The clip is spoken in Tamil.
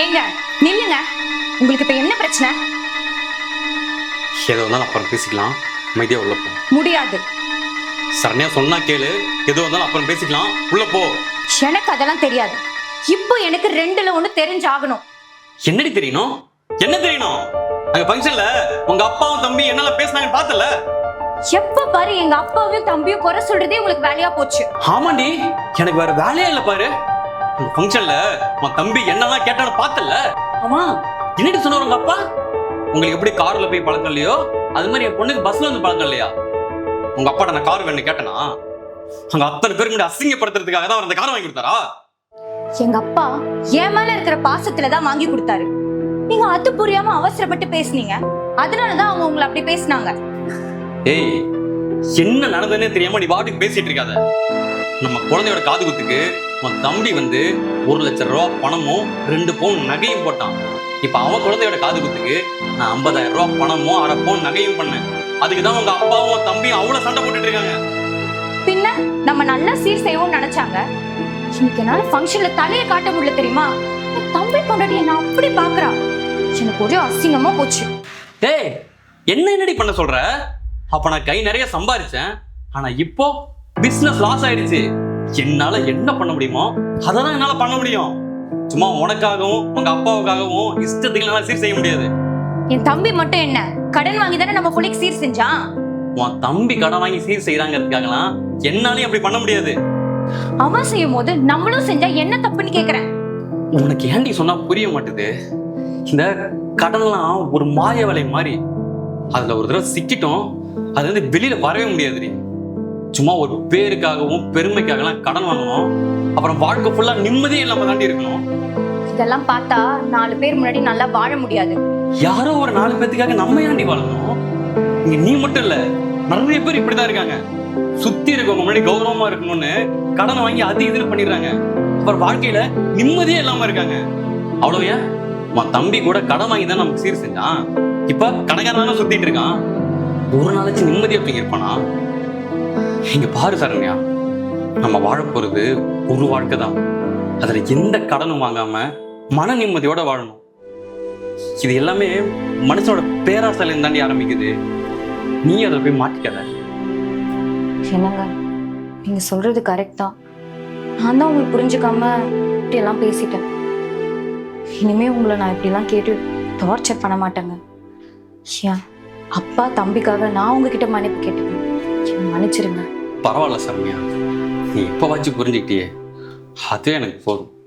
ஏங்க நில்லுங்க. உங்களுக்கு இப்ப என்ன பிரச்சனை? எது வந்தாலும் அப்புறம் பேசிக்கலாம். அமைதியா உள்ள போ. முடியாது. சரணியா சொன்னா கேளு. எது வந்தாலும் அப்புறம் பேசிக்கலாம். உள்ள போ. எனக்கு அதெல்லாம் தெரியாது. இப்போ எனக்கு ரெண்டுல ஒண்ணு தெரிஞ்சாகணும். என்னடி தெரியணும்? என்ன தெரியணும்? அங்க ஃபங்க்ஷன்ல உங்க அப்பாவும் தம்பி என்னால பேசினாங்க பார்த்தல? எப்ப பாரு எங்க அப்பாவையும் தம்பியும் குறை சொல்றதே உங்களுக்கு வேலையா போச்சு. ஆமாண்டி எனக்கு வேற வேலையே இல்ல பாரு. உங்க ஃபங்க்ஷன்ல உன் தம்பி என்னதான் கேட்டான்னு பார்த்தல ஆமா. என்னடி சொன்னார் உங்க அப்பா? உங்களுக்கு எப்படி கார்ல போய் பழக்கம் இல்லையோ அது மாதிரி என் பொண்ணுக்கு பஸ்ல வந்து பழக்கம் இல்லையா? உங்க அப்பாட்ட நான் கார் வேணும் கேட்டனா? அங்க அத்தனை பேருக்கு முன்னாடி அசிங்கப்படுத்துறதுக்காக தான் அவர் அந்த கார் வாங்கி கொடுத்தாரா? எங்க அப்பா என் மேல இருக்கிற பாசத்துல தான் வாங்கி கொடுத்தாரு. நீங்க அது புரியாம அவசரப்பட்டு பேசுனீங்க. அதனாலதான் அவங்க உங்களை அப்படி பேசுனாங்க. ஏய் என்ன நடந்ததுன்னே தெரியாம நீ பாட்டுக்கு பேசிட்டு இருக்காத. நம்ம குழந்தையோட காது குத்துக்கு உன் தம்பி வந்து ஒரு லட்சம் ரூபா பணமும் ரெண்டு பவுன் நகையும் போட்டான். இப்ப அவன் குழந்தையோட காது குத்துக்கு நான் ஐம்பதாயிரம் ரூபா பணமும் அரை பவுன் நகையும் பண்ணேன். அதுக்கு தான் உங்க அப்பாவும் தம்பியும் அவ்வளவு சண்டை போட்டுட்டு இருக்காங்க. பின்ன நம்ம நல்லா சீர் செய்வோம்னு நினைச்சாங்க. இன்னைக்கு என்னால ஃபங்க்ஷன்ல தலையை காட்ட முடியல தெரியுமா? தம்பி பொண்டாட்டி என்ன அப்படி பாக்குறா. எனக்கு ஒரே அசிங்கமா போச்சு. டேய் என்ன என்னடி பண்ண சொல்ற? அப்ப நான் கை நிறைய சம்பாரிச்சேன். ஆனா இப்போ பிசினஸ் லாஸ் ஆயிடுச்சு. என்னால என்ன பண்ண முடியுமோ அதை தான் என்னால பண்ண முடியும். சும்மா உனக்காகவும் உங்க அப்பாவுக்காகவும் இஷ்டத்துக்கு என்னால சீர் செய்ய முடியாது. என் தம்பி மட்டும் என்ன? கடன் வாங்கி தானே நம்ம புள்ளைக்கு சீர் செஞ்சான்? உன் தம்பி கடன் வாங்கி சீர் செய்யறாங்கிறதுக்காகலாம் என்னாலையும் அப்படி பண்ண முடியாது. அவன் செய்யும் போது நம்மளும் செஞ்சா என்ன தப்புன்னு கேக்குறேன். உனக்கு ஏன்டி சொன்னா புரிய மாட்டுது? இந்த கடன்லாம் ஒரு மாய வலை மாதிரி. அதுல ஒரு தடவை சிக்கிட்டோம். அது வந்து வெளியில வரவே முடியாதுடி. சும்மா ஒரு பேருக்காகவும் பெருமைக்காகலாம் கடன் வாங்கணும். அப்புறம் வாழ்க்கை ஃபுல்லா நிம்மதியே இல்லாம தாண்டி இருக்கணும். இதெல்லாம் பார்த்தா நாலு பேர் முன்னாடி நல்லா வாழ முடியாது. யாரோ ஒரு நாலு பேத்துக்காக நம்ம ஏன்டி வாழணும்? இங்க நீ மட்டும் இல்ல நிறைய பேர் இப்படிதான் இருக்காங்க. சுத்தி இருக்கவங்க முன்னாடி கௌரவமா இருக்கணும்னு கடன் வாங்கி அது இதுன்னு பண்ணிடுறாங்க. அப்புறம் வாழ்க்கையில நிம்மதியே இல்லாம இருக்காங்க. அவ்வளவு ஏன் உன் தம்பி கூட கடன் வாங்கி தான் நமக்கு சீர் செஞ்சான். இப்ப கடைக்காரனால சுத்திட்டு இருக்கான். ஒரு நாளைக்கு நிம்மதியா தூங்கி இருப்பானா? இங்க பாரு சரண்யா. நம்ம வாழ போறது ஒரு வாழ்க்கை தான். அதுல எந்த கடனும் வாங்காம மன நிம்மதியோட வாழணும். இது எல்லாமே மனுஷனோட பேராசையில தாண்டி ஆரம்பிக்குது. நீ அதை போய் மாட்டிக்காத என்னங்க? நீங்க சொல்றது கரெக்ட் தான். நான் தான் உங்களுக்கு புரிஞ்சுக்காம இப்படி எல்லாம் பேசிட்டேன். இனிமே உங்களை நான் இப்படிலாம் கேட்டு டார்ச்சர் பண்ண மாட்டேங்க. ஏன் அப்பா தம்பிக்காக நான் உங்ககிட்ட மன்னிப்பு கேட்டுக்கேன் மன்னிச்சிருங்க. பரவாயில்ல சரண்யா நீ இப்ப வச்சு புரிஞ்சுக்கிட்டியே. அதுவே எனக்கு போதும்.